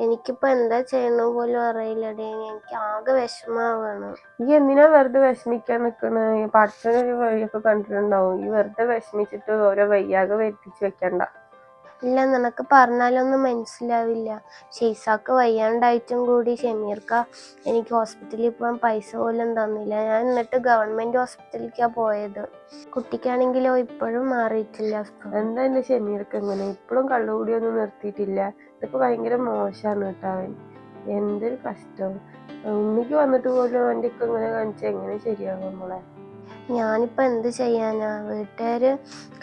എനിക്കിപ്പോ എന്താ ചെയ്യണ പോലും അറിയില്ലടേ. എനിക്ക് ആകെ വിഷമാവാണ് ഈ എന്തിനാ വെറുതെ വിഷമിക്കാൻ നിക്കണേ? പഠിച്ചൊരു വഴിയൊക്കെ കണ്ടിട്ടുണ്ടാവും. ഈ വെറുതെ വിഷമിച്ചിട്ട് ഓരോ വയ്യാകെ വരുത്തിച്ച് വെക്കണ്ട. ഇല്ല നിനക്ക് പറഞ്ഞാലൊന്നും മനസ്സിലാവില്ല. ഷെയ്സാക്ക് വയ്യാണ്ടായിട്ടും കൂടി ഷമീർക്ക എനിക്ക് ഹോസ്പിറ്റലിൽ പോകാൻ പൈസ പോലും തന്നില്ല. ഞാൻ എന്നിട്ട് ഗവൺമെന്റ് ഹോസ്പിറ്റലിലേക്കാ പോയത്. കുട്ടിക്കാണെങ്കിലോ ഇപ്പോഴും മാറിയിട്ടില്ല. എന്താ എന്റെ ഷെമീർക്ക് എങ്ങനെ ഇപ്പോഴും കള്ളുകൂടിയൊന്നും നിർത്തിയിട്ടില്ല. ഇതിപ്പോ ഭയങ്കര മോശമാണ് കേട്ടോ അവൻ. എന്തൊരു കഷ്ടം. ഉണ്ണിക്ക് വന്നിട്ട് പോലും അവന്റെ ഒക്കെ ഇങ്ങനെ കാണിച്ചാൽ എങ്ങനെ ശരിയാകും നമ്മളെ ഞാനിപ്പോ എന്ത് ചെയ്യാനാ? വീട്ടുകാര്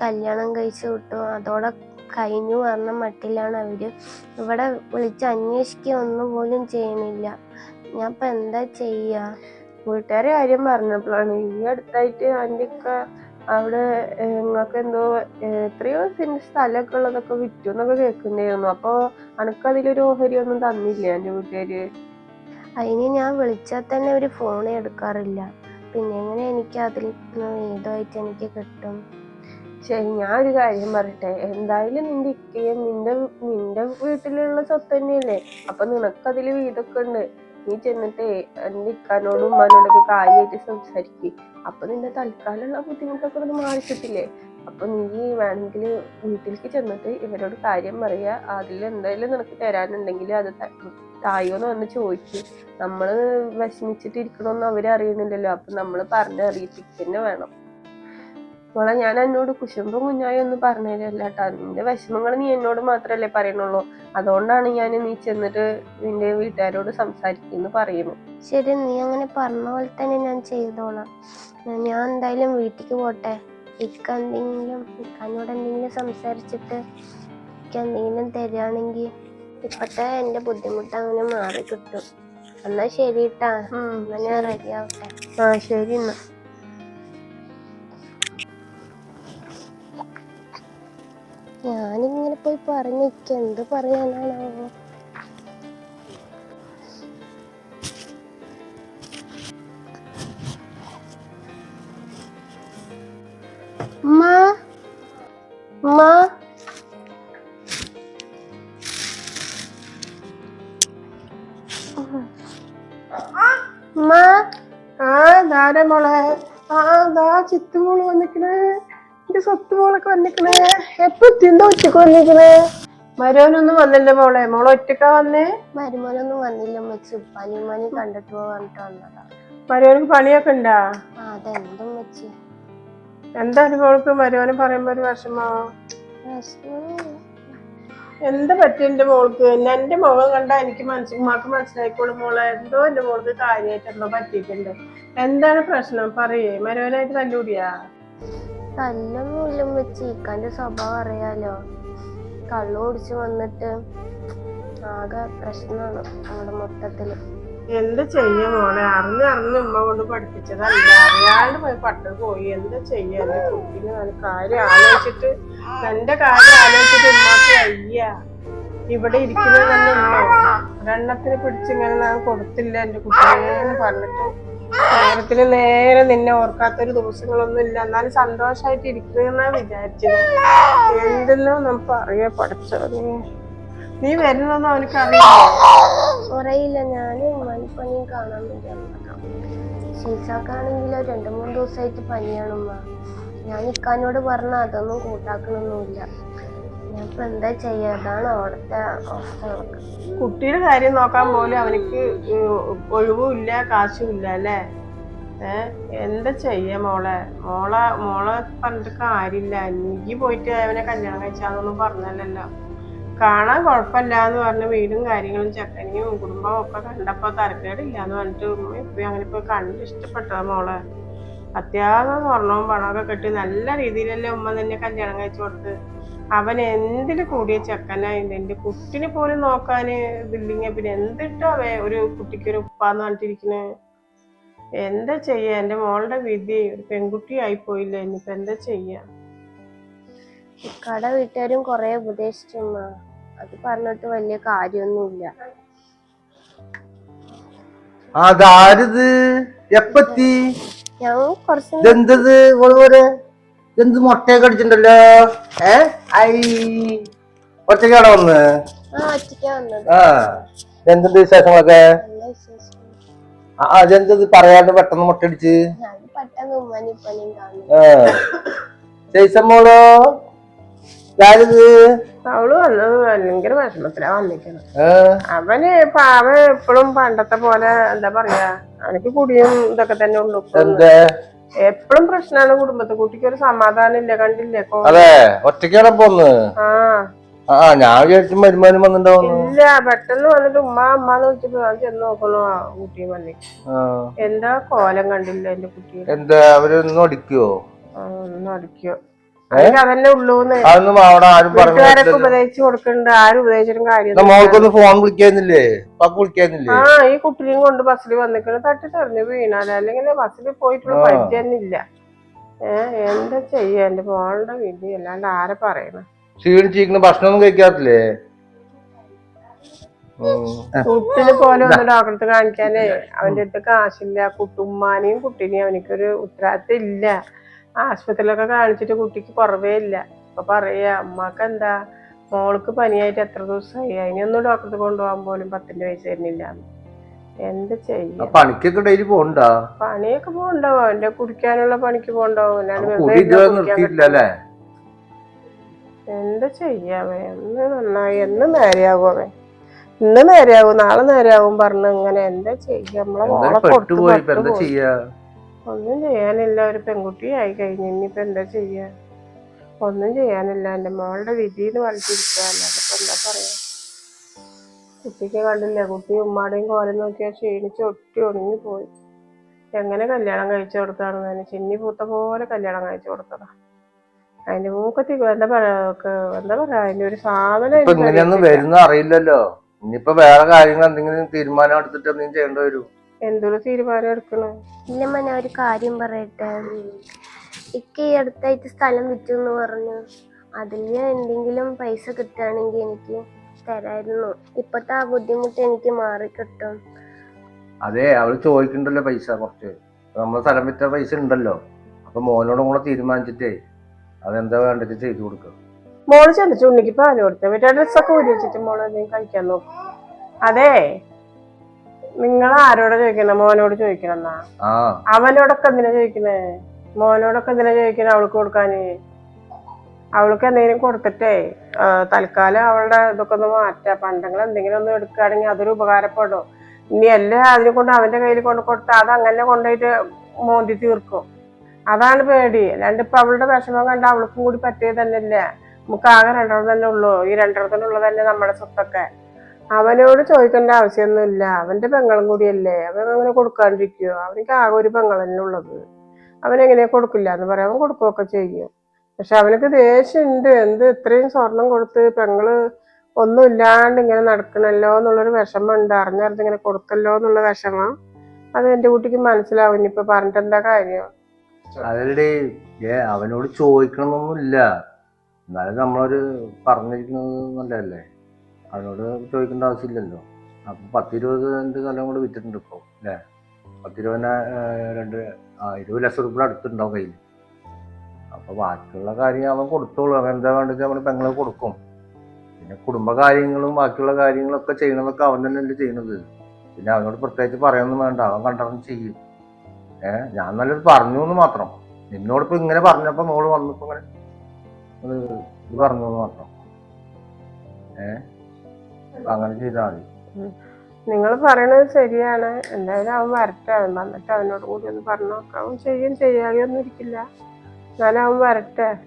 കല്യാണം കഴിച്ചു വിട്ടു. അതോടെ കഴിഞ്ഞു പറഞ്ഞ മട്ടിലാണ് അവർ. ഇവിടെ വിളിച്ച് അന്വേഷിക്കുക ഒന്നും പോലും ചെയ്യണില്ല ഞാൻ ഇപ്പം എന്താ ചെയ്യാ? വീട്ടുകാരെ കാര്യം പറഞ്ഞപ്പോഴാണ്. ഈ അടുത്തായിട്ട് അവന്റെ ഒക്കെ അവിടെ നിങ്ങൾക്ക് എന്തോ എത്രയോ സെന്റ് സ്ഥലമൊക്കെ ഉള്ളതൊക്കെ വിറ്റു എന്നൊക്കെ കേൾക്കുന്നുണ്ടായിരുന്നു. അപ്പോൾ അനക്ക് അതിലൊരു ഓഹരി ഒന്നും തന്നില്ല എന്റെ വീട്ടുകാര്? അതിന് ഞാൻ വിളിച്ചാൽ തന്നെ ഒരു ഫോൺ എടുക്കാറില്ല. പിന്നെ എങ്ങനെ എനിക്ക് അതിൽ ഏതായിട്ട് എനിക്ക് കിട്ടും. ശരി ഞാൻ ഒരു കാര്യം പറയട്ടെ എന്തായാലും നിന്റെ ഇക്കയും നിന്റെ നിന്റെ വീട്ടിലുള്ള സ്വത്ത് തന്നെയല്ലേ? അപ്പൊ നിനക്ക് അതിൽ വീതൊക്കെ ഉണ്ട് നീ ചെന്നിട്ട് എന്റെ ഇക്കാനോടും ഉമ്മാനോടൊക്കെ കാര്യമായിട്ട് സംസാരിക്കും. അപ്പൊ നിന്റെ തൽക്കാലമുള്ള ബുദ്ധിമുട്ടൊക്കെ ഒന്ന് മാറി കിട്ടില്ലേ? അപ്പൊ നീ വേണമെങ്കിൽ വീട്ടിലേക്ക് ചെന്നിട്ട് ഇവരോട് കാര്യം പറയാ. അതിൽ എന്തായാലും നിനക്ക് തരാനുണ്ടെങ്കിൽ അത് തായോന്ന് വന്ന് ചോദിച്ചു നമ്മൾ വിഷമിച്ചിട്ട് ഇരിക്കണമെന്ന് അവരറിയണില്ലല്ലോ അപ്പൊ നമ്മൾ പറഞ്ഞറിയിപ്പിക്കുക തന്നെ വേണം. മോളെ ഞാൻ എന്നോട് കുശുമ്പും കുഞ്ഞായി ഒന്നും പറഞ്ഞതല്ല കേട്ടോ നിന്റെ വിഷമങ്ങൾ നീ എന്നോട് മാത്രല്ലേ പറയണുള്ളൂ. അതുകൊണ്ടാണ് ഞാൻ നീ ചെന്നിട്ട് നിന്റെ വീട്ടുകാരോട് സംസാരിക്കുന്നു പറയുന്നു ശരി നീ അങ്ങനെ പറഞ്ഞ പോലെ തന്നെ ഞാൻ ചെയ്തോളാം. ഞാൻ എന്തായാലും വീട്ടിലേക്ക് പോട്ടെ. ഇക്ക എന്തെങ്കിലും ഇക്കാനോട് എന്തെങ്കിലും സംസാരിച്ചിട്ട് ഇക്ക എന്തെങ്കിലും തരികയാണെങ്കിൽ ഇപ്പത്തെ എന്റെ ബുദ്ധിമുട്ട് അങ്ങനെ മാറി കിട്ടും. എന്നാ ശരി ഇട്ടാ ഞാൻ റെഡി ആവട്ടെ. ആ ശരി എന്നാ. പോയി പറഞ്ഞു ഇക്ക എന്ത് പറയാനാണാവോ? വന്നിക്കണേ? എപ്പൊ തിന്ത ഒറ്റയ്ക്ക് വന്നിക്കണേ? മരോനൊന്നും വന്നില്ല മോളെ. മോളെ ഒറ്റക്കാ വന്നേ? മരുമോനൊന്നും വന്നില്ല ഉമ്മച്ചി. ഉപ്പാനും കണ്ടിട്ട് പോകാനിട്ട് വന്നതാ. മരോനക്ക് പണിയൊക്കെ ഉണ്ടാ? അതെന്തും വെച്ച് എന്താണ് മോൾക്ക് മരോന് പറയുമ്പോ ഒരു വിഷമോ? എന്താ പറ്റി എന്റെ മോൾക്ക്? എന്റെ മുഖം കണ്ടാ എനിക്ക് മനസ്സിൽ ഉമ്മാക്ക് മനസ്സിലായിക്കോളും മോളെ. എന്തോ എന്റെ മോൾക്ക് കാര്യമായിട്ട് എന്തോ പറ്റിയിട്ടുണ്ട്. എന്താണ് പ്രശ്നം? പറയേ. മരോനായിട്ട് തല്ലൂടിയാ തല്ലൊന്നുമില്ല വെച്ച് ഇക്കാന്റെ സ്വഭാവം അറിയാലോ. കള്ളു കുടിച്ച് വന്നിട്ട് ആകെ പ്രശ്നമാണ് നമ്മുടെ മൊത്തത്തിൽ. എന്ത് ചെയ്യ മോളെ? അറിഞ്ഞ് അറിഞ്ഞ് ഉമ്മ കൊണ്ട് പഠിപ്പിച്ചതല്ല. അറിയാണ്ട് പോയി പട്ട് പോയി. എന്ത് ചെയ്യാ? കുട്ടിന് നല്ല കാര്യം ആലോചിച്ചിട്ട് എന്റെ കാര്യം ആലോചിച്ചിട്ട് ഉമ്മക്ക് വയ്യ. ഇവിടെ ഇരിക്കുന്നത് തന്നെ ഉമ്മ. ഒരെണ്ണത്തിന് പിടിച്ചിങ്ങനെ ഞാൻ കൊടുത്തില്ല എന്റെ കുട്ടീനെ പറഞ്ഞിട്ട് നേരത്തിന് നേരെ നിന്നെ ഓർക്കാത്തൊരു ദിവസങ്ങളൊന്നും ഇല്ല. എന്നാലും സന്തോഷമായിട്ട് ഇരിക്കുന്ന വിചാരിച്ചത്. എന്തെല്ലോ നമുക്ക് അറിയാ പഠിച്ചോ നീ. വരുന്നൊന്നും അവനക്ക് അറിയില്ല. അറിയില്ല ഉമ്മാനിപ്പനിയും കാണാൻ വേണ്ടി വന്നതാ. ഷീസാക്കാണെങ്കിലോ രണ്ടു മൂന്ന് ദിവസമായിട്ട് പണിയാണ്മ്മ. ഞാൻ ഇക്കാനോട് പറഞ്ഞ അതൊന്നും കൂട്ടാക്കണമൊന്നുമില്ല എന്താ കുട്ടിയുടെ കാര്യം നോക്കാൻ പോലും അവനക്ക് ഒഴിവുമില്ല കാശുമില്ല അല്ലേ? ഏ എന്താ ചെയ്യ മോളെ? മോളെ മോളെ പറഞ്ഞിട്ട് കാര്യമില്ല എനിക്ക് പോയിട്ട് അവനെ കല്യാണം കഴിച്ചാന്നൊന്നും പറഞ്ഞല്ലോ കാണാൻ കുഴപ്പമില്ല എന്ന് പറഞ്ഞ വീടും കാര്യങ്ങളും ചെക്കനെയും കുടുംബവും ഒക്കെ കണ്ടപ്പോ തരക്കേടില്ല എന്ന് പറഞ്ഞിട്ട് ഇപ്പൊ അങ്ങനെ ഇപ്പൊ കണ്ട് ഇഷ്ടപ്പെട്ടതാ മോളെ. അത്യാവശ്യം സ്വർണവും പണമൊക്കെ കെട്ടി നല്ല രീതിയിലല്ലേ ഉമ്മ തന്നെ കല്യാണം കഴിച്ചു കൊടുത്ത്. അവൻ എന്തിന് കൂടിയ ചെക്കനായിരുന്നു എന്റെ കുട്ടിനെ പോലും നോക്കാന് ഇതില്ലെങ്കിൽ പിന്നെ എന്തിട്ടോ അവ ഒരു കുട്ടിക്ക് ഒരു ഉപ്പാന്ന് പറഞ്ഞിട്ടിരിക്കുന്നത് എന്താ ചെയ്യാ? എന്റെ മോളുടെ വിധി ഒരു പെൺകുട്ടി ആയി പോയില്ലേ ഇനിയിപ്പോ എന്താ ചെയ്യാ? കട വീട്ടുകാരും കൊറേ ഉപദേശിച്ചു ഉമ്മ അത് പറഞ്ഞിട്ട് വലിയ കാര്യമൊന്നുമില്ല. അതാരത്? എപ്പത്തി? ഞാൻ കുറച്ച് എന്തത് ഓൾ പോലെ ഇതെന്ത് മുട്ടയൊക്കെ അടിച്ചിട്ടുണ്ടല്ലോ? ഏ? ഐ. ഒറ്റയ്ക്കാണോ വന്ന്? ആ എന്തുണ്ട് വിശേഷങ്ങളൊക്കെ? ആ അതെന്തത് പറയാണ്ട് പെട്ടെന്ന് മുട്ട അടിച്ച് ചേച്ചമ്മോളോ അവൾ ഭയങ്കര വിഷമത്തിലാ അവന് പാവ അവൻ എപ്പോഴും പണ്ടത്തെ പോലെ എന്താ പറയാ അവനക്ക് കുടിയും ഇതൊക്കെ തന്നെ ഉള്ളു. എന്താ? എപ്പോഴും പ്രശ്നമാണ് കുടുംബത്തെ കുട്ടിക്ക് ഒരു സമാധാനം ഇല്ല കണ്ടില്ലേ? അതെ ഒറ്റയ്ക്കാണ് പോന്ന് ആ. ഞാൻ വിചാരിച്ചു വരുമാനം വന്നിട്ടുണ്ടാവും ഇല്ല പെട്ടെന്ന് വന്നിട്ട് ഉമ്മ അമ്മാന്ന് വെച്ചിട്ട് ഞാൻ ചെന്ന് നോക്കണു ആ കുട്ടി വന്നി. എന്താ കോലം കണ്ടില്ല എന്റെ കുട്ടി എന്താ അവരൊന്നും അടിക്കുവോ ഒന്നും അടിക്കോ അതന്നെ ഉള്ളൂന്ന്. അതൊന്നും അവിടെ ആരും പറഞ്ഞു ഉപദേശിച്ചു കൊടുക്കുന്നുണ്ട് ആരും ഉപദേശിച്ചിട്ടും കാര്യം മോൾക്കൊന്ന് ഫോൺ വിളിക്കാന്നില്ലേ പക്ക് വിളിക്കാന്നില്ലേ ആ ഈ കുട്ടിയും കൊണ്ട് ബസ്സിൽ വന്നിക്കണ് തട്ടി തെറിഞ്ഞ് വീണാൽ അല്ലെങ്കിൽ ബസ്സിൽ പോയിട്ടുള്ള ആ. പരിചയമൊന്നുമില്ല ഏഹ് എന്താ ചെയ്യാ? എന്റെ മോളുടെ വിധി അല്ലാണ്ട് ആരെ പറയണ? ക്ഷീണിച്ചിരിക്കുന്ന ഭക്ഷണമൊന്നും കഴിക്കാറില്ലേ. കുട്ടിനെ പോലെ ഒന്ന് ഡോക്ടർക്ക് കാണിക്കാനേ അവന്റെ അടുത്ത് കാശില്ല. കുട്ടുമ്മാനെയും കുട്ടീനെയും അവനിക്കൊരു ഉത്തരവാദിത്തം ഇല്ല. ആശുപത്രിയിലൊക്കെ കാണിച്ചിട്ട് കുട്ടിക്ക് കുറവേ ഇല്ല. അപ്പൊ പറയാ അമ്മയ്ക്ക് എന്താ? മോൾക്ക് പനിയായിട്ട് എത്ര ദിവസമായി? അതിനൊന്നും ഡോക്ടർ കൊണ്ടുപോകാൻ പോലും പത്തിന്റെ വയസ്സ് തരുന്നില്ല. എന്ത് ചെയ്യാ? പണിക്കൊക്കെ ഡെയിലി പോണ്ടാ പണിയൊക്കെ പോണ്ടാവും എന്റെ കുടിക്കാനുള്ള പണിക്ക് പോണ്ടാവും എന്താ ചെയ്യാവേ എന്ന് നന്നായി എന്ന് നേരെയാകും അവൻ. ഇന്ന് നേരെയാകും നാളെ നേരെയാകും പറഞ്ഞു ഇങ്ങനെ. എന്താ ചെയ്യാ? നമ്മളെ മോളെ കൊടുത്ത് ഒന്നും ചെയ്യാനില്ല. ഒരു പെൺകുട്ടി ആയി കഴിഞ്ഞു ഇനിയിപ്പോ എന്താ ചെയ്യാ? ഒന്നും ചെയ്യാനില്ല. എന്റെ മോളുടെ വിധിന്ന് പറഞ്ഞിരിക്കുക അല്ലാതെ ഇപ്പൊ എന്താ പറയാ? കുട്ടിക്ക് കണ്ടില്ല? കുട്ടി ഉമ്മാടെയും കോലം നോക്കിയാൽ ക്ഷീണിച്ച് ഒട്ടി ഒണങ്ങി പോയി. എങ്ങനെ കല്യാണം കഴിച്ചു കൊടുത്താണെന്ന് തന്നെ. ചിന്നി പൂത്ത പോലെ കല്യാണം കഴിച്ചു കൊടുത്തതാ. അതിന്റെ മൂക്കത്തി എന്താ പറയാ? എന്താ പറയാ? അതിന്റെ ഒരു സാധനം ഇങ്ങനെയൊന്നും. വരുന്ന അറിയില്ലല്ലോ ഇനിയിപ്പോ വേറെ കാര്യങ്ങൾ എന്തെങ്കിലും തീരുമാനം എടുത്തിട്ട് എന്തെങ്കിലും ചെയ്യേണ്ടി വരും. എന്തൊരു തീരുമാനം എടുക്കണേ? പിന്നെ ഞാൻ ഒരു കാര്യം പറയട്ടെ. എനിക്ക് ഈ അടുത്തായിട്ട് സ്ഥലം വിറ്റു എന്ന് പറഞ്ഞു. അതിൽ എന്തെങ്കിലും പൈസ കിട്ടുകയാണെങ്കിൽ എനിക്ക് തരായിരുന്നു. ഇപ്പത്തെ ആ ബുദ്ധിമുട്ട് എനിക്ക് മാറി കിട്ടും അതെ അവൾ ചോദിക്കണ്ടല്ലോ പൈസ കുറച്ച്. നമ്മൾ സ്ഥലം വിറ്റ പൈസ ഉണ്ടല്ലോ. അപ്പൊ മോനോടും കൂടെ തീരുമാനിച്ചിട്ടേ അതെന്താ വേണ്ടത് ചെയ്തു കൊടുക്കുക മോൾ ചെന്നിച്ചു ഉണ്ണിക്ക് പാൽ കൊടുത്തേ. മറ്റേ ഡ്രസ്സൊക്കെ ഊരി വെച്ചിട്ട് മോൾ എന്തെങ്കിലും കഴിക്കാൻ നോക്കും. അതെ. നിങ്ങൾ ആരോടാ ചോദിക്കണേ? മോനോട് ചോദിക്കണം ആ. അവനോടൊക്കെ എന്തിനാ ചോദിക്കണേ? മോനോടൊക്കെ എന്തിനാ ചോദിക്കണേ അവൾക്ക് കൊടുക്കാന്? അവൾക്ക് എന്തെങ്കിലും കൊടുത്തിട്ടേ തൽക്കാലം അവളുടെ ഇതൊക്കെ ഒന്ന് മാറ്റാ. പണ്ടങ്ങൾ എന്തെങ്കിലും ഒന്ന് എടുക്കുകയാണെങ്കിൽ അതൊരു ഉപകാരപ്പെടും. ഇനി എല്ലാം അതിനെ കൊണ്ട് അവന്റെ കയ്യിൽ കൊണ്ട് കൊടുത്താൽ അത് അങ്ങനെ കൊണ്ടുപോയിട്ട് മോന്തി തീർക്കും. അതാണ് പേടി. അല്ലാണ്ട് ഇപ്പൊ അവളുടെ വിഷമം കണ്ട അവൾക്കും കൂടി പറ്റിയത് തന്നെ ഇല്ല നമുക്ക് ആകെ രണ്ടെണ്ണം തന്നെ ഉള്ളൂ. ഈ രണ്ടെണ്ണത്തിനുള്ളത് തന്നെ നമ്മുടെ സ്വത്തൊക്കെ. അവനോട് ചോദിക്കേണ്ട ആവശ്യമൊന്നുമില്ല. അവന്റെ പെങ്ങളും കൂടിയല്ലേ. അവൻ അങ്ങനെ കൊടുക്കാണ്ടിരിക്കുവോ? അവനിക്ക് ആകെ ഒരു ഉള്ളത്. അവനെങ്ങനെയാ കൊടുക്കില്ല എന്ന് പറയാം. അവൻ കൊടുക്കുകയൊക്കെ ചെയ്യും. പക്ഷെ അവനക്ക് ദേഷ്യമുണ്ട്. എന്ത് ഇത്രയും സ്വർണം കൊടുത്ത് പെങ്ങൾ ഒന്നും ഇല്ലാണ്ട് ഇങ്ങനെ നടക്കണല്ലോ എന്നുള്ളൊരു വിഷമമുണ്ട്. അറിഞ്ഞറിഞ്ഞ് ഇങ്ങനെ കൊടുത്തല്ലോ എന്നുള്ള വിഷമം അത് എന്റെ കുട്ടിക്ക് മനസ്സിലാവും. ഇനിയിപ്പൊ പറഞ്ഞിട്ട് എന്താ കാര്യം? അതല്ലേ അവനോട് ചോദിക്കണമെന്നൊന്നുമില്ല എന്നാലും നമ്മളൊരു പറഞ്ഞിരിക്കുന്നത് നല്ലതല്ലേ? അവനോട് ചോദിക്കേണ്ട ആവശ്യമില്ലല്ലോ. അപ്പൊ രണ്ട് സ്ഥലം കൂടെ വിറ്റിട്ടുണ്ട് ഇപ്പോൾ അല്ലേ? പത്തിരുപതിന് രണ്ട് ആ ഇരുപത് ലക്ഷം റുപ്യ അടുത്തുണ്ടാവും കയ്യിൽ അപ്പൊ ബാക്കിയുള്ള കാര്യം അവൻ കൊടുത്തോളൂ. അവൻ എന്താ വേണ്ടത് അവൻ പെങ്ങളെ കൊടുക്കും. പിന്നെ കുടുംബ കാര്യങ്ങളും ബാക്കിയുള്ള കാര്യങ്ങളൊക്കെ ചെയ്യണതൊക്കെ അവൻ തന്നെയല്ലേ ചെയ്യണത്. പിന്നെ അവനോട് പ്രത്യേകിച്ച് പറയൊന്നും വേണ്ട. അവൻ കണ്ടറിഞ്ഞ് ചെയ്യും. ഏ ഞാൻ നല്ലത് പറഞ്ഞു എന്ന് മാത്രം. നിന്നോടിപ്പോ ഇങ്ങനെ പറഞ്ഞപ്പോ മോൾ വന്നപ്പോ ഇങ്ങനെ ഇത് പറഞ്ഞു എന്ന് മാത്രം. ഏഹ് അങ്ങനെ ചെയ്താൽ മതി. നിങ്ങൾ പറയണത് ശരിയാണ്. എന്തായാലും അവൻ വരട്ടെ. വന്നിട്ട് അവനോട് കൂടി ഒന്ന് പറഞ്ഞു നോക്കാം. അവൻ ചെയ്യും. ചെയ്യാതെയൊന്നും ഇരിക്കില്ല. എന്നാലും അവൻ വരട്ടെ.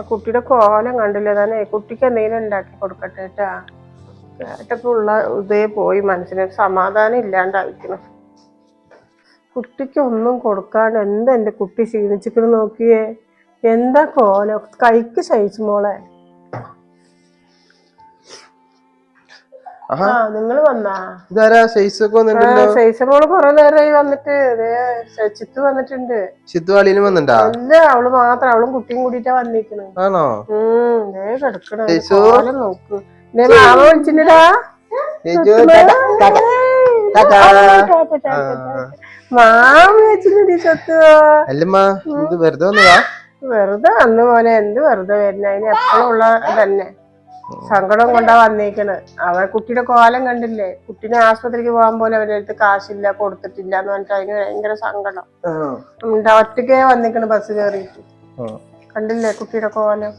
കുട്ടിയുടെ കോലം കണ്ടില്ല? തന്നെ കുട്ടിക്ക് എന്തെങ്കിലും ഉണ്ടാക്കി കൊടുക്കട്ടെ കേട്ടാ. കേട്ടപ്പോ ഉള്ള ഇതേ പോയി. മനസ്സിന് സമാധാനം ഇല്ലാണ്ടായിരിക്കണം. കുട്ടിക്ക് ഒന്നും കൊടുക്കാണ്ട് എന്താ എന്റെ കുട്ടി ക്ഷീണിച്ചിക്കണ് നോക്കിയേ? എന്താ കോലം? കൈക്ക് ശയിച്ചു മോളെ. നിങ്ങൾ വന്നാ. ഇതാരാ? സൈസ് ഒക്കെ വന്നിട്ടുണ്ടല്ലോ സൈസ് മോൾ കൊറേ നേരമായി വന്നിട്ട്. ദേ ചിത്ത് വന്നിട്ടുണ്ട്. അല്ല അവൾ മാത്രം. അവളും കുട്ടിയും കൂടിട്ടാ വന്നിരിക്കണ് ആണോ? കിടക്കണ. നോക്ക്. മാമ വിളിച്ചിട്ടുണ്ടാ? വെറുതെ വന്നു അന്ന് പോലെ എന്ത് വെറുതെ വരുന്ന? അതിന് എപ്പോഴും ഉള്ള തന്നെ സങ്കടം കൊണ്ടാ വന്നേക്കണ്. അവൾ കുട്ടിയുടെ കോലം കണ്ടില്ലേ? കുട്ടീനെ ആശുപത്രിക്ക് പോകാൻ പോലെ അവരുടെ അടുത്ത് കാശില്ല കൊടുത്തിട്ടില്ല എന്ന് പറഞ്ഞിട്ട് അതിന് ഭയങ്കര സങ്കടം. ഒറ്റക്കേ വന്നേക്കണ് ബസ് കയറിയിട്ട് കണ്ടില്ലേ കുട്ടിയുടെ കോലം?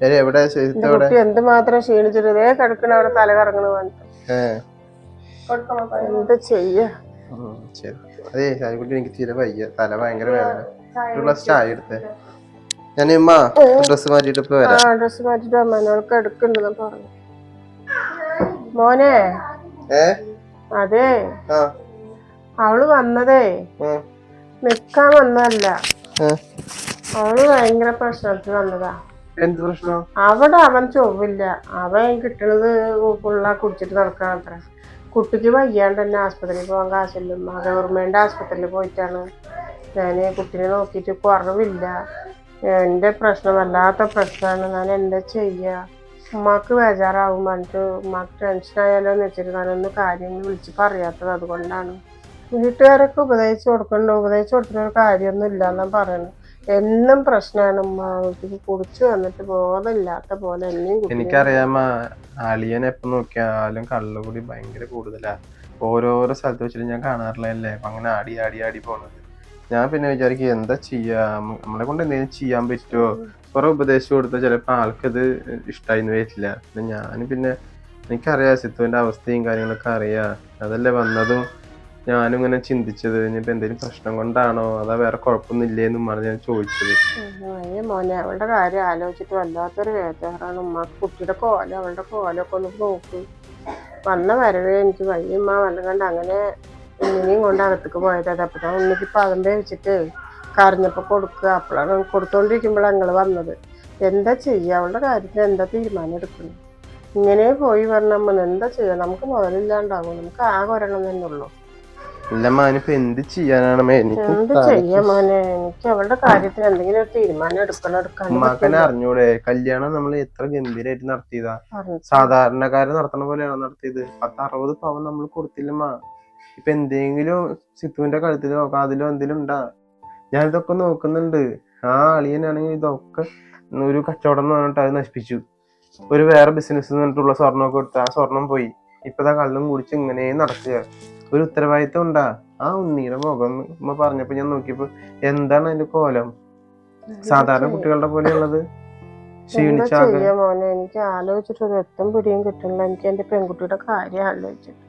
കുട്ടി എവിടെ? മാത്രം ക്ഷീണിച്ചിട്ട് ഇതേ കിടക്കണ അവിടെ തല കറങ്ങണ എന്ത് ഏ എന്താ ചെയ്യ? അതേ കുട്ടി എനിക്ക് തീരെ വയ്യ. തല ഭയങ്കര വേദന. ഒരു ഗ്ലാസ് ചായ എടുത്തേ. ഞാൻ ഉമ്മ ഡ്രസ് മാറ്റിട്ട് ഇപ്പൊ വരാം. ഡ്രസ് മാറ്റിട്ട് അമ്മനോൾക്ക് എടുക്കണ്ടെന്ന് പറഞ്ഞു. മോനെ. അതെ. അവൾ വന്നതേ. നിക്കാൻ വന്നതല്ല. അവൾ ഭയങ്കര പ്രശ്നത്തിൽ വന്നതാ. എന്ത് പ്രശ്നം? അവിടെ അവൻ ചൊവ്വില്ല. അവൻ കിട്ടണത് ഫുള്ള കുടിച്ചിട്ട് നടക്കാത്ര കുട്ടിക്ക് വയ്യാണ്ട് തന്നെ ആസ്പത്രിയിൽ പോകാൻ കാശില്ല. ഗവൺമെന്റ് ആസ്പത്രിയിൽ പോയിട്ടാണ്. ഞാൻ കുട്ടീനെ നോക്കിയിട്ട് കുറവില്ല. എന്റെ പ്രശ്നം വല്ലാത്ത പ്രശ്നമാണ്. ഞാൻ എന്താ ചെയ്യുക ഉമ്മാക്ക് ബേജാറാവും. പറഞ്ഞിട്ട് ഉമ്മാക്ക് ടെൻഷൻ ആയാലോ എന്ന് വെച്ചിട്ട് ഞാനൊന്ന് കാര്യങ്ങൾ വിളിച്ച് പറയാത്തത് അതുകൊണ്ടാണ്. വീട്ടുകാരൊക്കെ ഉപദേശിച്ച് കൊടുക്കണ്ട ഉപദേശിച്ച് കൊടുക്കുന്ന ഒരു കാര്യമൊന്നും ഇല്ല എന്നാ പറയണത്. എന്നും പ്രശ്നമാണ്. ഉമ്മ വീട്ടിൽ കുടിച്ചു വന്നിട്ട് ബോധമില്ലാത്ത പോലെ എന്നെയും എനിക്കറിയാം അളിയൻ എപ്പോ നോക്കിയാലും കള്ളുകൂടി ഭയങ്കര കൂടുതലാ. ഓരോരോ സ്ഥലത്ത് വെച്ചിട്ട് ഞാൻ കാണാറില്ലല്ലേ? അപ്പൊ അങ്ങനെ ആടി ആടി ആടി പോണത്. ഞാൻ പിന്നെ വിചാരിക്കും എന്താ ചെയ്യാ? നമ്മളെ കൊണ്ട് എന്തെങ്കിലും ചെയ്യാൻ പറ്റുമോ കുറെ ഉപദേശം കൊടുത്താൽ ചിലപ്പോൾ ആൾക്കത് ഇഷ്ടായിന്ന് വരില്ല. പിന്നെ ഞാൻ പിന്നെ എനിക്കറിയാം സിത്തുവിന്റെ അവസ്ഥയും കാര്യങ്ങളൊക്കെ അറിയാം. അതല്ലേ വന്നതും ഞാനും ഇങ്ങനെ ചിന്തിച്ചത്. ഇനിയിപ്പോ എന്തെങ്കിലും പ്രശ്നം കൊണ്ടാണോ? അതാ വേറെ കുഴപ്പമൊന്നുമില്ലേന്നും പറഞ്ഞ് ഞാൻ ചോദിച്ചത്. മോനെ അവളുടെ കാര്യം ആലോചിച്ചിട്ട് വല്ലാത്തൊരു വേദാറാണ് ഉമ്മ. കുട്ടിയുടെ കോല അവളുടെ കോലൊക്കെ ഒന്ന് നോക്ക്. വന്ന വരവേ എനിക്ക് വയ്യമ്മ വല്ല കണ്ട് അങ്ങനെ ഉണ്ണിനെയും കൊണ്ട് അകത്തേക്ക് പോയത്. അത് അപ്പോഴാണ് ഉണ്ണിക്ക് പകമ്പേ വെച്ചിട്ട് കരഞ്ഞപ്പോൾ കൊടുക്കുക. അപ്പോഴാണ് കൊടുത്തോണ്ടിരിക്കുമ്പോഴാണ് ഞങ്ങൾ വന്നത്. എന്താ ചെയ്യുക അവളുടെ കാര്യത്തിൽ എന്താ തീരുമാനം എടുക്കുന്നു ഇങ്ങനെ പോയി പറഞ്ഞ നമ്മൾ എന്താ ചെയ്യുക നമുക്ക് മുതലില്ലാണ്ടാവും. നമുക്ക് ആകെ ഒരെണ്ണം തന്നെ ഉള്ളൂ. ഇല്ല മാനിപ്പോ എന്ത് ചെയ്യാനാണ് എന്ത് ചെയ്യാ മോനെ? എനിക്ക് അവളുടെ കാര്യത്തിന് എന്തെങ്കിലും ഒരു തീരുമാനം എടുക്കണം എടുക്കാൻ അറിഞ്ഞൂടെ? കല്യാണം നമ്മൾ എത്ര ഗംഭീരമായിട്ട് നടത്തിയതാ. സാധാരണക്കാര് നടത്തണ പോലെയാണ് നടത്തിയത്? പത്ത് അറുപത് പവൻ നമ്മൾ കൊടുത്തില്ലമ്മ ഇപ്പൊ എന്തെങ്കിലും സിത്തുവിന്റെ കഴുത്തിലോ കാതിലോ എന്തെങ്കിലും ഉണ്ടാ? ഞാൻ ഇതൊക്കെ നോക്കുന്നുണ്ട്. ആ അളിയനാണെങ്കിൽ ഇതൊക്കെ ഒരു കച്ചവടം എന്ന് പറഞ്ഞിട്ട് അത് നശിപ്പിച്ചു. ഒരു വേറെ ബിസിനസ് പറഞ്ഞിട്ടുള്ള സ്വർണമൊക്കെ കൊടുത്ത് ആ സ്വർണം പോയി. ഇപ്പതാ കള്ളും കുടിച്ച് ഇങ്ങനെ നടക്കുക. ഒരു ഉത്തരവാദിത്തം ഉണ്ടാ? ആ ഉണ്ണീടെ മുഖം ഉമ്മ പറഞ്ഞപ്പോ ഞാൻ നോക്കിയപ്പോ എന്താണ് അതിന്റെ കോലം? സാധാരണ കുട്ടികളുടെ പോലെയുള്ളത്? ക്ഷീണിച്ചാ മോനെ? എനിക്ക് ആലോചിച്ചിട്ട് ഒരു എത്തും പിടിയും കിട്ടുന്നില്ല എനിക്ക് എന്റെ പെൺകുട്ടിയുടെ കാര്യം ആലോചിച്ചിട്ട്.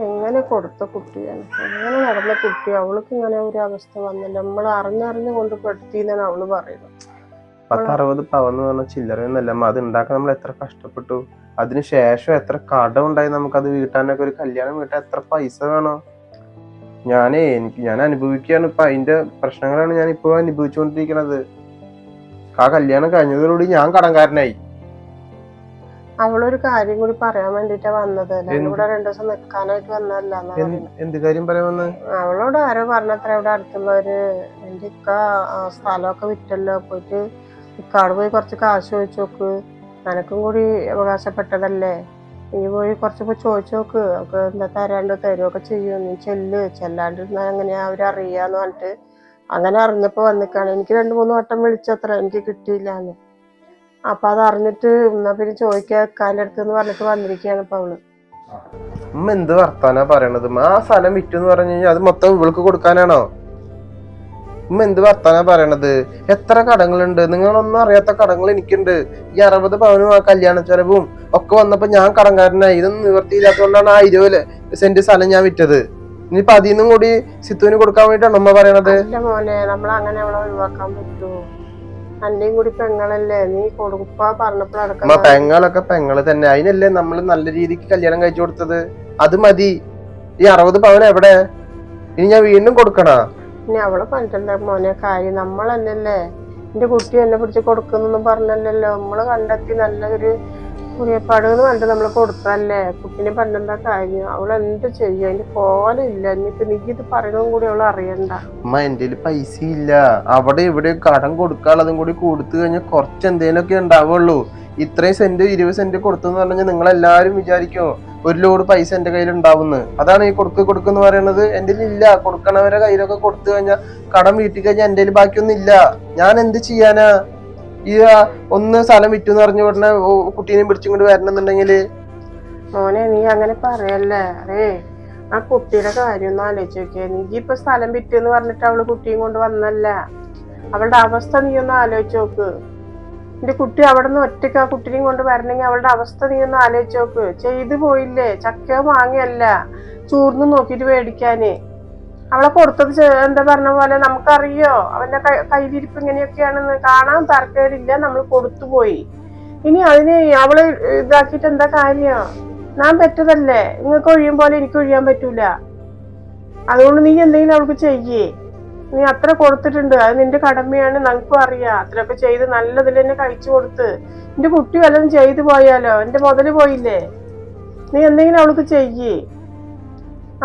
എങ്ങനെ കൊടുത്ത കുട്ടിയാണ്? എങ്ങനെ നടന്ന കുട്ടി? അവൾക്ക് ഇങ്ങനെ ഒരു അവസ്ഥ വന്നില്ല. നമ്മൾ അറിഞ്ഞറിഞ്ഞ് കൊണ്ട് പെടുത്തിന്നാണ് അവൾ പറയുന്നത്. പത്തറുപത് പവൻ എന്ന് പറഞ്ഞ ചില്ലറയൊന്നല്ല അത് ഉണ്ടാക്കാൻ നമ്മൾ എത്ര കഷ്ടപ്പെട്ടു. അതിനുശേഷം എത്ര കടം ഉണ്ടായി നമുക്ക് അത് വീട്ടാനൊക്കെ ഒരു കല്യാണം വീട്ടാൻ എത്ര പൈസ വേണോ? ഞാനേ എനിക്ക് ഞാൻ അനുഭവിക്കുകയാണ് ഇപ്പൊ. അതിന്റെ പ്രശ്നങ്ങളാണ് ഞാൻ ഇപ്പൊ അനുഭവിച്ചുകൊണ്ടിരിക്കുന്നത്. ആ കല്യാണം കഴിഞ്ഞതോടുകൂടി ഞാൻ കടംകാരനായി. അവളൊരു കാര്യം കൂടി പറയാൻ വേണ്ടിട്ടാ വന്നത്. ഇവിടെ രണ്ടു ദിവസം നിക്കാനായിട്ട് വന്നതല്ല എന്ത് കാര്യം പറയാമെന്ന് അവളോട് ആരോ പറഞ്ഞത്ര ഇവിടെ അടുത്തുള്ളവര്. എന്റെ ഇക്ക സ്ഥലമൊക്കെ വിറ്റല്ലോ. പോയിട്ട് ഇക്കാട് പോയി കുറച്ച് കാശ് ചോദിച്ചു നോക്ക്. നിനക്കും കൂടി അവകാശപ്പെട്ടതല്ലേ? നീ പോയി കുറച്ച് പോയി ചോദിച്ചു നോക്ക്. ഒക്കെ എന്താ തരാണ്ട് തരുമൊക്കെ ചെയ്യും? നീ ചെല്ല്. ചെല്ലാണ്ടിരുന്നാൽ എങ്ങനെയാ അവരറിയാന്ന് പറഞ്ഞിട്ട് അങ്ങനെ അറിഞ്ഞപ്പോ വന്നിക്കാണ്. എനിക്ക് രണ്ട് മൂന്ന് വട്ടം വിളിച്ചത്ര എനിക്ക് കിട്ടിയില്ലാന്ന്. അപ്പൊ അത് അറിഞ്ഞിട്ട് എന്നാ പിന്നെ ചോദിക്കാൻ ഇക്കാന്റെ അടുത്ത് പറഞ്ഞിട്ട് വന്നിരിക്കുകയാണ് ഇപ്പൊ അവൾ. ഉമ്മ എന്ത് വർത്താനാ പറയണത്? ആ സ്ഥലം വിറ്റു എന്ന് പറഞ്ഞു കഴിഞ്ഞാൽ അത് മൊത്തം ഇവൾക്ക് കൊടുക്കാനാണോ? ഉമ്മ എന്ത് വർത്താനാ പറയണത്? എത്ര കടങ്ങളുണ്ട്? നിങ്ങളൊന്നും അറിയാത്ത കടങ്ങൾ എനിക്കുണ്ട്. ഈ അറുപത് പവനും ആ കല്യാണ ചെലവും ഒക്കെ വന്നപ്പോ ഞാൻ കടങ്കാരനായി ഇതൊന്നും നിവർത്തിയില്ലാത്തതുകൊണ്ടാണ് ആ ഇരുപത് സെന്റ് സ്ഥലം ഞാൻ വിറ്റത്. ഇനിയിപ്പൊ അതിൽ നിന്നും കൂടി സിത്തുവിന് കൊടുക്കാൻ വേണ്ടിയിട്ടാണ് ഉമ്മ പറയണത്? മോനെ നമ്മൾ അങ്ങനെ ഒഴിവാക്കാൻ പറ്റുമോ അന്റെയും കൂടി പെങ്ങളല്ലേ? നീ കൊടുപ്പാ പറഞ്ഞപ്പോഴടക്കം പെങ്ങളൊക്കെ പെങ്ങൾ തന്നെ. അതിനല്ലേ നമ്മൾ നല്ല രീതിക്ക് കല്യാണം കഴിച്ചു കൊടുത്തത്? അത് മതി. ഈ അറുപത് പവൻ എവിടെ? ഇനി ഞാൻ വീണ്ടും കൊടുക്കണ? ഇനി അവളെ പറഞ്ഞിട്ടുണ്ട മോനെ കാര്യം നമ്മൾ തന്നെയല്ലേ എന്റെ കുട്ടി എന്നെ പിടിച്ച് കൊടുക്കുന്നൊന്നും പറഞ്ഞല്ലോ നമ്മൾ കണ്ടെത്തി നല്ലൊരു കുറിയപ്പാട് എന്ന് നമ്മൾ കൊടുത്തല്ലേ കുട്ടീനെ പറഞ്ഞെന്താ കാര്യം? അവൾ എന്ത് ചെയ്യും? അതിന്റെ കോലം ഇല്ല. ഇനിയിപ്പൊ നീ ഇത് പറയണതും കൂടി അവൾ അറിയണ്ട. അമ്മ എന്റെ പൈസ ഇല്ല. അവിടെ ഇവിടെ കടം കൊടുക്കാനുള്ളതും കൂടി കൊടുത്തു കഴിഞ്ഞാൽ കുറച്ച് എന്തേലൊക്കെ ഉണ്ടാവുള്ളൂ. ഇത്രയും സെന്റ് ഇരുപത് സെന്റ് കൊടുത്തു എന്ന് പറഞ്ഞാൽ നിങ്ങൾ എല്ലാവരും വിചാരിക്കും ഒരു ലോഡ് പൈസ എന്റെ കയ്യിൽ ഉണ്ടാവുന്നു. അതാണ് ഈ കൊടുക്ക് കൊടുക്കുന്ന പറയുന്നത് എന്റെ ഇല്ല. കൊടുക്കണവരെ കയ്യിലൊക്കെ കൊടുത്തു കഴിഞ്ഞാൽ കടം വീട്ടിൽ കഴിഞ്ഞാൽ എന്റെ ബാക്കിയൊന്നും ഇല്ല. ഞാൻ എന്ത് ചെയ്യാനാ? ഈ ഒന്ന് സ്ഥലം വിറ്റു എന്ന് പറഞ്ഞ ഉടനെ കുട്ടീനെ പിടിച്ചും കൊണ്ട് വരണമെന്നുണ്ടെങ്കിൽ മോനെ നീ അങ്ങനെ പറയല്ലേ? അതേ ആ കുട്ടിയുടെ കാര്യം ഒന്ന് ആലോചിച്ച് നോക്കിയേ നീ ഇപ്പൊ സ്ഥലം വിറ്റെന്ന് പറഞ്ഞിട്ട് അവൾ കുട്ടിയും കൊണ്ട് വന്നല്ല. അവളുടെ അവസ്ഥ നീ ഒന്ന് ആലോചിച്ച് നോക്ക് എന്റെ കുട്ടി അവിടെ നിന്ന് ഒറ്റയ്ക്ക് ആ കുട്ടിനെയും കൊണ്ട് വരണമെങ്കിൽ അവളുടെ അവസ്ഥ നീ ഒന്ന് ആലോചിച്ച് നോക്ക് ചെയ്തു പോയില്ലേ? ചക്ക വാങ്ങിയല്ല ചൂർന്ന് നോക്കിട്ട് മേടിക്കാന്. അവളെ കൊടുത്തത് എന്താ പറഞ്ഞ പോലെ നമുക്കറിയോ? അവന്റെ കയ്യിലിരിപ്പ് ഇങ്ങനെയൊക്കെയാണെന്ന് കാണാൻ തർക്കേടില്ല നമ്മൾ കൊടുത്തുപോയി ഇനി അതിന് അവൾ ഇതാക്കിയിട്ട് എന്താ കാര്യം? ഞാൻ പറ്റതല്ലേ? നിങ്ങൾക്ക് ഒഴിയും പോലെ എനിക്ക് ഒഴിയാൻ പറ്റൂല. അതുകൊണ്ട് നീ എന്തെങ്കിലും അവൾക്ക് ചെയ്യേ. നീ അത്ര കൊടുത്തിട്ടുണ്ട്. അത് നിന്റെ കടമയാണ് നമുക്കും അറിയാം. അത്രയൊക്കെ ചെയ്ത് നല്ലതിൽ തന്നെ കഴിച്ചു കൊടുത്ത്. നിന്റെ കുട്ടി വല്ലതും ചെയ്തു പോയാലോ? എന്റെ മുതൽ പോയില്ലേ? നീ എന്തെങ്കിലും അവൾക്ക് ചെയ്യേ.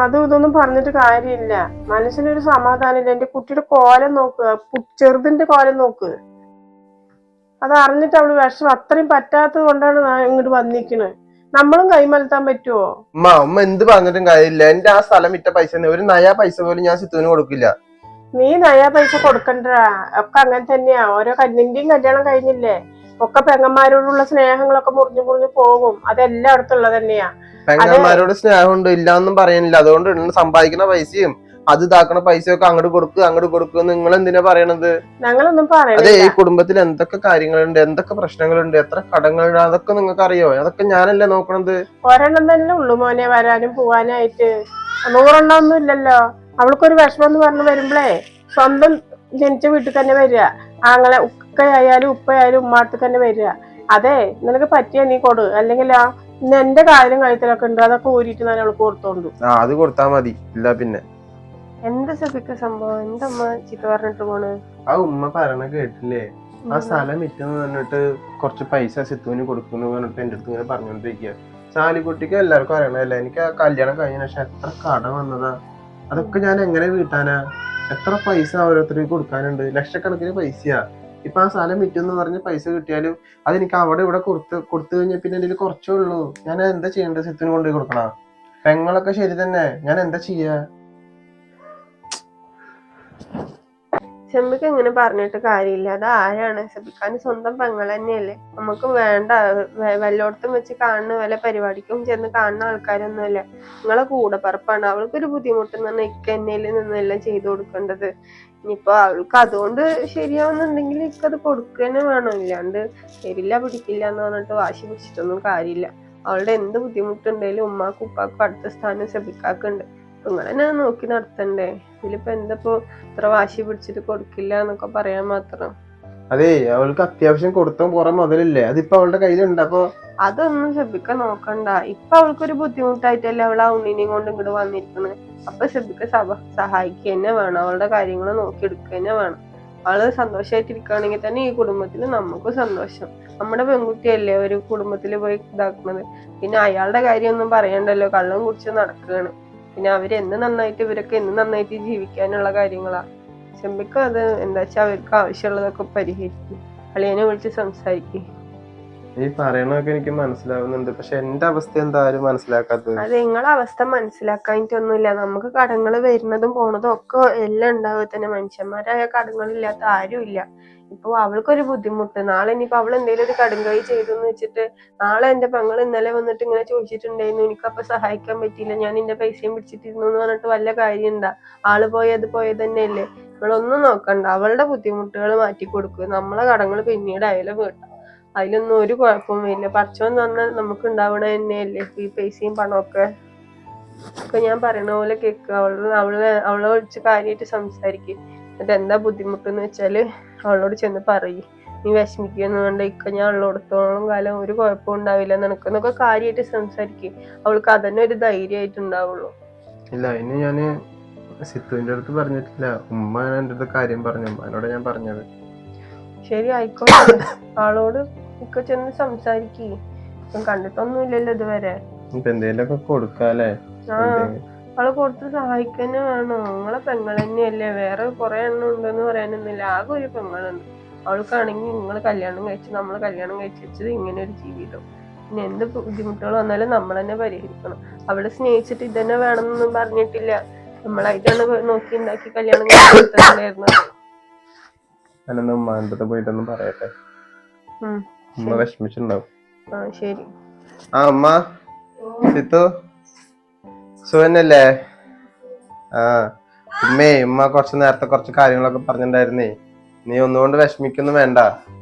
അതും ഇതൊന്നും പറഞ്ഞിട്ട് കാര്യമില്ല. മനസ്സിനൊരു സമാധാനമില്ല. എന്റെ കുട്ടിയുടെ കോലം നോക്കുക ചെറുതിന്റെ കോലം നോക്ക്. അത് അറിഞ്ഞിട്ട് അവൾ വിഷം അത്രയും പറ്റാത്തത് കൊണ്ടാണ് ഇങ്ങോട്ട് വന്നിക്കണ് നമ്മളും കൈമലത്താൻ പറ്റുമോ അമ്മ അമ്മ എന്ത് പറഞ്ഞിട്ടും കാര്യമില്ല. എന്റെ ആ സ്ഥലം വിറ്റ പൈസ ഒരു നയാ പൈസ പോലും ഞാൻ സിത്തുവിന് കൊടുക്കില്ല. നീ നയാ പൈസ കൊടുക്കണ്ടാ. ഒക്കെ അങ്ങനെ തന്നെയാ. ഓരോ കല്ലിന്റെയും കല്യാണം കഴിഞ്ഞില്ലേ? ഒക്കെ പെങ്ങന്മാരോടുള്ള സ്നേഹങ്ങളൊക്കെ മുറിഞ്ഞു മുറിഞ്ഞു പോകും. അതെല്ലാം അടുത്തുള്ളത് തന്നെയാ. പെങ്ങന്മാരോട് സ്നേഹമുണ്ട് ഇല്ലാന്നും പറയാനില്ല അതുകൊണ്ട് സമ്പാദിക്കുന്ന പൈസയും അത് ഇതാക്കണ പൈസയൊക്കെ അങ്ങോട്ട് കൊടുക്കുക അങ്ങോട്ട് കൊടുക്കുക നിങ്ങൾ എന്തിനാ പറയണത്? ഞങ്ങളൊന്നും അതെ ഈ കുടുംബത്തിൽ എന്തൊക്കെ കാര്യങ്ങളുണ്ട് എന്തൊക്കെ പ്രശ്നങ്ങളുണ്ട് എത്ര കടങ്ങളുണ്ട് അതൊക്കെ നിങ്ങൾക്ക് അറിയോ? അതൊക്കെ ഞാനല്ലേ നോക്കണത്? ഒരെണ്ണം തന്നെ ഉള്ളു മോനെ വരാനും പോവാനായിട്ട്. നൂറെണ്ണം ഒന്നും ഇല്ലല്ലോ. അവൾക്കൊരു വിഷമം എന്ന് പറഞ്ഞു വരുമ്പളേ സ്വന്തം ജനിച്ച വീട്ടിൽ തന്നെ വരിക. ആങ്ങളെ ഉക്കയായാലും ഉപ്പയായാലും ഉമ്മാടത്ത് തന്നെ വരിക. അതെ നിനക്ക് പറ്റിയ നീ കൊടു. അല്ലെങ്കിൽ എന്റെ കാര്യം കഴുത്തിലൊക്കെ ഉണ്ട്. അതൊക്കെ ഊരിയിട്ട് ഞാൻ അവൾക്ക് കൊടുത്തോണ്ട്. ആ അത് കൊടുത്താ മതി. ഇല്ല പിന്നെ. എന്ത് സഫിക്ക സംഭവം? എന്റെ അമ്മ ചീത്ത പറഞ്ഞിട്ട് പോണ്? ആ ഉമ്മ പറഞ്ഞ കേട്ടില്ലേ? ആ സ്ഥലം വിറ്റെന്ന് പറഞ്ഞിട്ട് കുറച്ച് പൈസ സിത്തുവിന് കൊടുക്കുന്നു പറഞ്ഞിട്ട് എന്റെ അടുത്ത് ഇങ്ങനെ പറഞ്ഞോണ്ടിരിക്കുക ചാലിക്കുട്ടിക്ക് എല്ലാവർക്കും അറിയണല്ലേ എനിക്ക് ആ കല്യാണം കഴിഞ്ഞ ശേഷം എത്ര കട വന്നതാ? അതൊക്കെ ഞാൻ എങ്ങനെ വീട്ടാനാ? എത്ര പൈസ ഓരോരുത്തർക്ക് കൊടുക്കാനുണ്ട്? ലക്ഷക്കണക്കിന് പൈസയാ. ഇപ്പൊ ആ സ്ഥലം വിറ്റെന്ന് പറഞ്ഞ് പൈസ കിട്ടിയാലും അതെനിക്ക് അവിടെ ഇവിടെ കൊടുത്ത് കൊടുത്തു കഴിഞ്ഞാൽ പിന്നെ എന്റെ കുറച്ചേ ഉള്ളൂ. ഞാൻ എന്താ ചെയ്യേണ്ടത് സിത്തിന് കൊണ്ടുപോയി കൊടുക്കണ? പെങ്ങളൊക്കെ ശരി തന്നെ. ഞാൻ എന്താ ചെയ്യാ? ചെമ്പിക്ക് ഇങ്ങനെ പറഞ്ഞിട്ട് കാര്യമില്ല. അത് ആരാണ്? ചെമ്പിക്കാൻ സ്വന്തം പെങ്ങൾ തന്നെയല്ലേ. നമുക്ക് വേണ്ട. വല്ലോടത്തും വെച്ച് കാണുന്ന വല്ല പരിപാടിക്കും ചെന്ന് കാണുന്ന ആൾക്കാരൊന്നുമല്ല. നിങ്ങളെ കൂടെ പറപ്പാണ്. അവൾക്കൊരു ബുദ്ധിമുട്ടെന്ന് പറഞ്ഞാൽ ഇക്ക നിന്നെല്ലാം ചെയ്തു കൊടുക്കേണ്ടത്. ഇനിയിപ്പോ അവൾക്ക് അതുകൊണ്ട് ശരിയാവുന്നുണ്ടെങ്കിൽ അത് കൊടുക്കുക തന്നെ വേണം. ഇല്ലാണ്ട് ശരിയില്ല പിടിക്കില്ല എന്ന് പറഞ്ഞിട്ട് വാശി പിടിച്ചിട്ടൊന്നും കാര്യമില്ല. അവളുടെ എന്ത് ബുദ്ധിമുട്ടുണ്ടെങ്കിലും ഉമ്മാക്കും ഉപ്പാക്കും അടുത്ത സ്ഥാനം ശ്രദ്ധിക്കാക്കുണ്ട് നിങ്ങൾ തന്നെ നോക്കി നടത്തണ്ടേ? ഇതിലിപ്പോ എന്തപ്പോ ഇത്ര വാശി പിടിച്ചിട്ട് കൊടുക്കില്ല എന്നൊക്കെ പറയാൻ മാത്രം. അതെ അവൾക്ക് അത്യാവശ്യം കൊടുത്ത കുറെ മുതലില്ലേ? അതിപ്പോ അവളുടെ കയ്യിലുണ്ട്. അപ്പൊ അതൊന്നും സെബിക്ക നോക്കണ്ട. ഇപ്പൊ അവൾക്കൊരു ബുദ്ധിമുട്ടായിട്ടല്ലേ അവൾ ആ ഉണ്ണിനെയും കൊണ്ട് ഇങ്ങോട്ട് വന്നിരിക്കുന്നത് അപ്പൊ ശ്രദ്ധിക്ക സഹായിക്കുക തന്നെ വേണം. അവളുടെ കാര്യങ്ങൾ നോക്കിയെടുക്കുക തന്നെ വേണം. അവൾ സന്തോഷമായിട്ടിരിക്കുകയാണെങ്കിൽ തന്നെ ഈ കുടുംബത്തിൽ നമുക്കും സന്തോഷം. നമ്മുടെ പെൺകുട്ടിയല്ലേ ഒരു കുടുംബത്തിൽ പോയി ഇതാക്കുന്നത് പിന്നെ അയാളുടെ കാര്യമൊന്നും പറയണ്ടല്ലോ. കള്ളം കുടിച്ച് നടക്കുകയാണ് പിന്നെ അവരെന്ത് നന്നായിട്ട് ഇവരൊക്കെ എന്ന് നന്നായിട്ട് ജീവിക്കാനുള്ള കാര്യങ്ങളാ? ചെമ്പിക്ക് അത് എന്താ വെച്ചാൽ അവർക്ക് ആവശ്യമുള്ളതൊക്കെ പരിഹരിക്കും. അളിയനെ വിളിച്ച് സംസാരിക്കും. ഈ പറയണൊക്കെ എനിക്ക് മനസ്സിലാവുന്നുണ്ട്. പക്ഷെ എന്റെ അവസ്ഥ എന്താ ആരും മനസ്സിലാക്കാത്തത്? അത് നിങ്ങളെ അവസ്ഥ മനസ്സിലാക്കാനിട്ടൊന്നുമില്ല നമുക്ക് കടങ്ങൾ വരുന്നതും പോണതും ഒക്കെ എല്ലാം ഉണ്ടാവുക തന്നെ. മനുഷ്യന്മാരായ കടങ്ങളില്ലാത്ത ആരുമില്ല. ഇപ്പൊ അവൾക്കൊരു ബുദ്ധിമുട്ട്. നാളെ ഇനിയിപ്പോ അവൾ എന്തെങ്കിലും ഒരു കടുംകൈ ചെയ്തു എന്ന് വെച്ചിട്ട് നാളെ എന്റെ പെങ്ങൾ ഇന്നലെ വന്നിട്ട് ഇങ്ങനെ ചോദിച്ചിട്ടുണ്ടായിരുന്നു. എനിക്കപ്പൊ സഹായിക്കാൻ പറ്റിയില്ല. ഞാൻ എന്റെ പൈസയും പിടിച്ചിട്ടിരുന്നു എന്ന് പറഞ്ഞിട്ട് വല്ല കാര്യം ഉണ്ടാ ആൾ പോയത് പോയത് തന്നെയല്ലേ? നിങ്ങളൊന്നും നോക്കണ്ട. അവളുടെ ബുദ്ധിമുട്ടുകൾ മാറ്റി കൊടുക്കുക നമ്മളെ കടങ്ങൾ പിന്നീട് അയല വീട്ടാം. അതിലൊന്നും ഒരു ഇല്ല പറിച്ചോൻ തന്നാൽ നമുക്ക് ഉണ്ടാവണ തന്നെയല്ലേ ഈ പൈസയും പണമൊക്കെ? ഇപ്പൊ ഞാൻ പറയണ പോലെ കേൾക്കുക അവളോട് അവളെ അവളെ വിളിച്ച് കാര്യമായിട്ട് സംസാരിക്കും. എന്നിട്ട് എന്താ ബുദ്ധിമുട്ടെന്ന് വെച്ചാൽ അവളോട് ചെന്ന് പറയും. നീ വിഷമിക്കുന്നു വേണ്ട ഇക്ക ഞാൻ ഉള്ളിടത്തോളം കാലം ഒരു കുഴപ്പവും ഉണ്ടാവില്ല. നിനക്ക് എന്നൊക്കെ കാര്യമായിട്ട് സംസാരിക്കും. അവൾക്ക് അതന്നെ ഒരു ധൈര്യമായിട്ടുണ്ടാവുള്ളൂ. ഇല്ല ഇനി ഞാൻ സിത്തുവിന്റെ അടുത്ത് പറഞ്ഞിട്ടില്ല. ഉമ്മ എന്റെ അടുത്ത് കാര്യം പറഞ്ഞു. ഉമ്മാനോട് ഞാൻ പറഞ്ഞത്. ശരി ആയിക്കോട്ടെ. ആളോട് ഒക്കെ ചെന്ന് സംസാരിക്കേ. കണ്ടിട്ടൊന്നുമില്ലല്ലോ ഇതുവരെ. എന്തെങ്കിലുമൊക്കെ കൊടുക്കാല്ലേ ആ അവളെ കൊടുത്ത് സഹായിക്കാനെ വേണം. നിങ്ങളെ പെങ്ങൾ തന്നെയല്ലേ. വേറെ കുറെ എണ്ണം ഉണ്ടെന്ന് പറയാനൊന്നുമില്ല. ആകെ ഒരു പെങ്ങളുണ്ട് അവൾക്കാണെങ്കിൽ നിങ്ങൾ കല്യാണം കഴിച്ച് നമ്മൾ കല്യാണം കഴിച്ച് വെച്ചത് ഇങ്ങനെ ഒരു ജീവിതം. പിന്നെ എന്ത് ബുദ്ധിമുട്ടുകൾ വന്നാലും നമ്മൾ തന്നെ പരിഹരിക്കണം. അവളെ സ്നേഹിച്ചിട്ട് ഇതന്നെ വേണമെന്നൊന്നും പറഞ്ഞിട്ടില്ല. നമ്മളായിട്ടാണ് നോക്കി ഉണ്ടാക്കി കല്യാണം കഴിച്ചിട്ടുണ്ടായിരുന്നത് ഞാനൊന്ന് അടുത്ത് പോയിട്ടൊന്ന് പറയട്ടെ. ഉമ്മ വിഷമിച്ചിട്ടുണ്ടാവും. ആ ശരി. ആ അമ്മ സിത്തു. സുഖനല്ലേ ആ ഉമ്മേ ഉമ്മ കുറച്ച് നേരത്തെ കുറച്ച് കാര്യങ്ങളൊക്കെ പറഞ്ഞിട്ടുണ്ടായിരുന്നേ. നീ ഒന്നുകൊണ്ട് വിഷമിക്കൊന്നും വേണ്ട.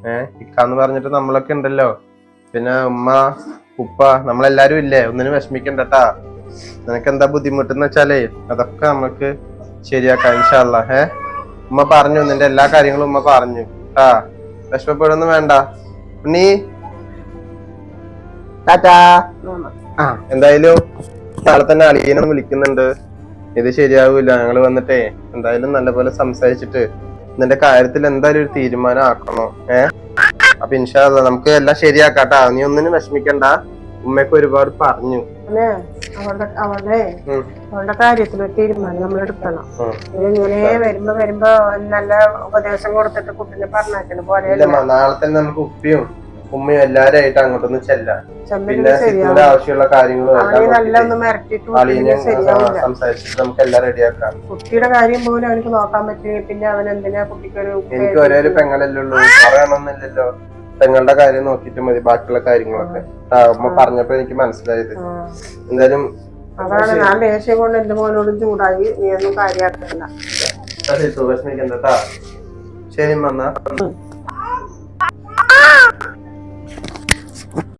ഏ ഇക്കാന്ന് പറഞ്ഞിട്ട് നമ്മളൊക്കെ ഉണ്ടല്ലോ പിന്നെ ഉമ്മ ഉപ്പ നമ്മളെല്ലാരും ഇല്ലേ? ഒന്നിനും വിഷമിക്കണ്ടട്ടാ നിനക്ക് എന്താ ബുദ്ധിമുട്ടെന്ന് വെച്ചാലേ അതൊക്കെ നമുക്ക് ശരിയാക്കാം ഇൻഷാല്ല ഏ ഉമ്മ പറഞ്ഞു നിന്റെ എല്ലാ കാര്യങ്ങളും ഉമ്മ പറഞ്ഞു. ആ വിഷമപ്പെടുന്നു വേണ്ട. ഉണ്ണി. ടാറ്റാ. ആ എന്തായാലും നാളെ തന്നെ അളിയനും വിളിക്കുന്നുണ്ട്. ഇത് ശരിയാവൂല ഞങ്ങൾ വന്നിട്ടേ എന്തായാലും നല്ലപോലെ സംസാരിച്ചിട്ട് നിന്റെ കാര്യത്തിൽ എന്തായാലും ഒരു തീരുമാനം ആക്കണോ ഏ അപ്പൊ ഇൻഷാല്ല നമുക്ക് എല്ലാം ശരിയാക്കാട്ടാ നീ ഒന്നിനും വിഷമിക്കണ്ട. ഉമ്മയൊക്കെ ഒരുപാട് പറഞ്ഞു. അല്ലേ? അവളുടെ അവളുടെ അവളുടെ കാര്യത്തിൽ തീരുമാനം നമ്മൾ എടുക്കണം. ഇതിങ്ങനെ വരുമ്പോ വരുമ്പോ നല്ല ഉപദേശം കൊടുത്തിട്ട് കുട്ടിനെ പറഞ്ഞാക്കണ പോലെ നാളെ തന്നെ നമുക്ക് ഉപ്പിയും ഉമ്മയും എല്ലാരും ആയിട്ട് അങ്ങോട്ടൊന്ന് ചെല്ലാം. പിന്നെ ചെന്നിട്ട് ആവശ്യമുള്ള കാര്യങ്ങളും സംസാരിച്ചിട്ട് നമുക്ക് എല്ലാം റെഡിയാക്കാം. കുട്ടിയുടെ കാര്യം പോലും അവനക്ക് നോക്കാൻ പറ്റില്ല. പിന്നെ അവൻ എന്തിനാ കുട്ടിക്കൊരു എനിക്ക് ഒരേ ഒരു പെങ്ങളല്ലേ ഉള്ളൂ. പറയണമെന്നില്ലല്ലോ പെങ്ങളുടെ കാര്യം നോക്കിയിട്ട് മതി ബാക്കിയുള്ള കാര്യങ്ങളൊക്കെ. അമ്മ പറഞ്ഞപ്പോ എനിക്ക് മനസ്സിലായത്. എന്തായാലും അതാണ് ഞാൻ ദേഷ്യം കൊണ്ട് എന്റെ മോനോടും ചൂടായി നീ ഒന്നും കാര്യമാക്കണ്ട ശരി സുഭഷ്മിക്കണ്ട ശരി മന്നാ